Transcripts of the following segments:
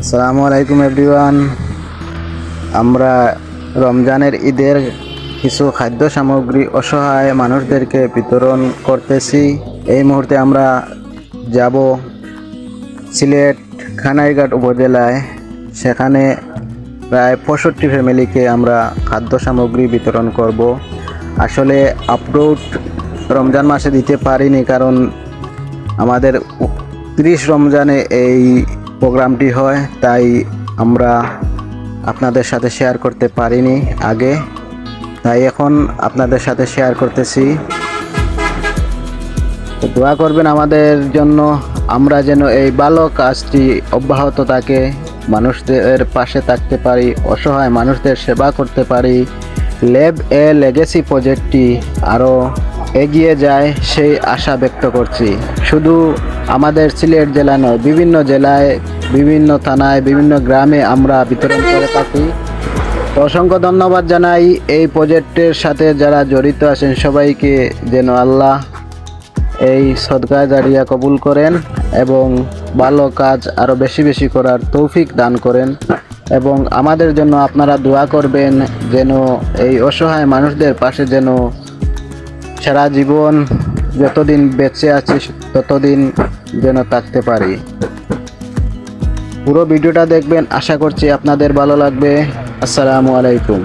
আসসালামু আলাইকুম, এভরিওয়ান। আমরা রমজানের ঈদের কিছু খাদ্য সামগ্রী অসহায় মানুষদেরকে বিতরণ করতেছি। এই মুহূর্তে আমরা যাব সিলেট খানাইঘাট উপজেলায়। সেখানে প্রায় পঁয়ষট্টি ফ্যামিলিকে আমরা খাদ্য সামগ্রী বিতরণ করব। আসলে আপলোড রমজান মাসে দিতে পারিনি কারণ আমাদের তিরিশ রমজানে এই প্রোগ্রামটি হয়, তাই আমরা আপনাদের সাথে শেয়ার করতে পারিনি আগে। তাই এখন আপনাদের সাথে শেয়ার করতেছি। দোয়া করবেন আমাদের জন্য, আমরা যেন এই ভালো কাজটি অব্যাহত থাকে, মানুষদের পাশে থাকতে পারি, অসহায় মানুষদের সেবা করতে পারি। লেব এ লেগেসি প্রজেক্টটি আরও এগিয়ে যায় সেই আশা ব্যক্ত করছি। শুধু আমাদের সিলেট জেলা নয়, বিভিন্ন জেলায়, বিভিন্ন থানায়, বিভিন্ন গ্রামে আমরা বিতরণ করে থাকি। অসংখ্য ধন্যবাদ জানাই এই প্রজেক্টের সাথে যারা জড়িত আছেন সবাইকে, যেন আল্লাহ এই সদকা জারিয়া কবুল করেন এবং ভালো কাজ আরও বেশি বেশি করার তৌফিক দান করেন। এবং আমাদের জন্য আপনারা দোয়া করবেন, যেন এই অসহায় মানুষদের পাশে যেন সারা জীবন যতদিন বেঁচে আছি, ততদিন যেন থাকতে পারি। পুরো ভিডিওটা দেখবেন। আশা করছি আপনাদের ভালো লাগবে। আসসালামু আলাইকুম।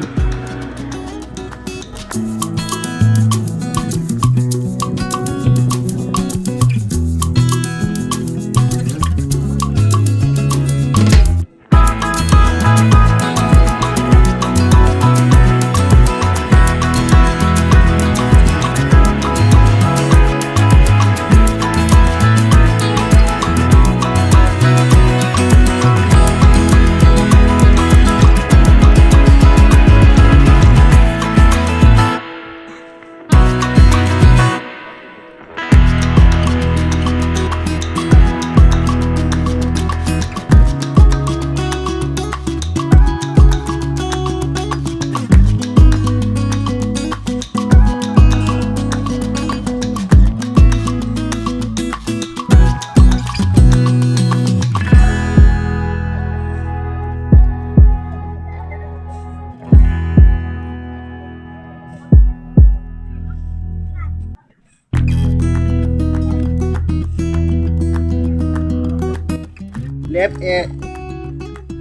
ল্যাব এ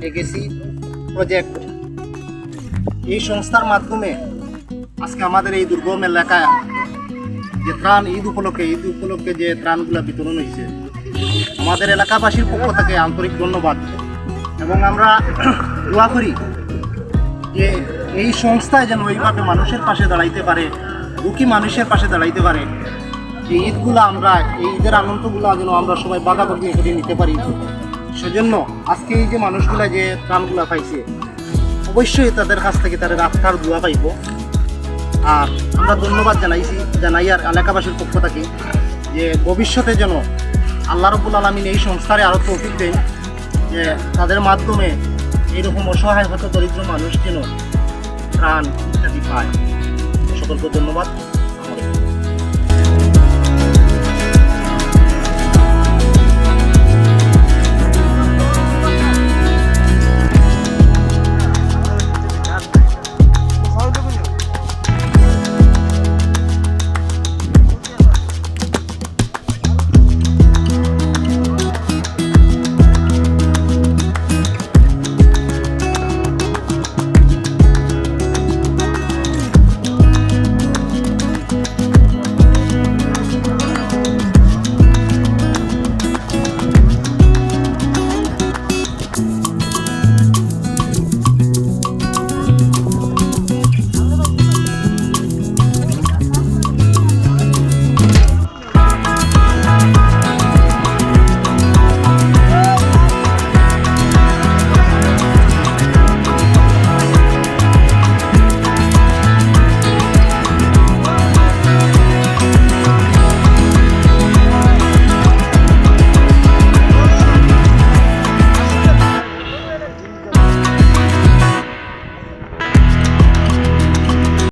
লেগেসি প্রজেক্ট। এই সংস্থার মাধ্যমে আজকে আমাদের এই দুর্গম এলাকায় যে ত্রাণ, ঈদ উপলক্ষে ঈদ উপলক্ষে যে ত্রাণগুলো বিতরণ হয়েছে, আমাদের এলাকাবাসীর পক্ষ থেকে আন্তরিক ধন্যবাদ। এবং আমরা দোয়া করি যে এই সংস্থায় যেন এইভাবে মানুষের পাশে দাঁড়াইতে পারে, দুঃখী মানুষের পাশে দাঁড়াইতে পারে, যে ঈদগুলো আমরা, এই ঈদের আনন্দগুলো যেন আমরা সবাই বাগাবাগি করে নিতে পারি। সেজন্য আজকে এই যে মানুষগুলা যে ত্রাণগুলা পাইছে, অবশ্যই তাদের কাছ থেকে তাদের আত্মার দোয়া পাইব। আর আমরা ধন্যবাদ জানাইছি, জানাই আর এলাকাবাসীর পক্ষ থেকে যে ভবিষ্যতে যেন আল্লাহ রবুল আলমিন এই সংস্থারে আরও তৌফিক দেন, যে তাদের মাধ্যমে এইরকম অসহায় হত দরিদ্র মানুষ যেন ত্রাণ ইত্যাদি পায়। সকলকে ধন্যবাদ।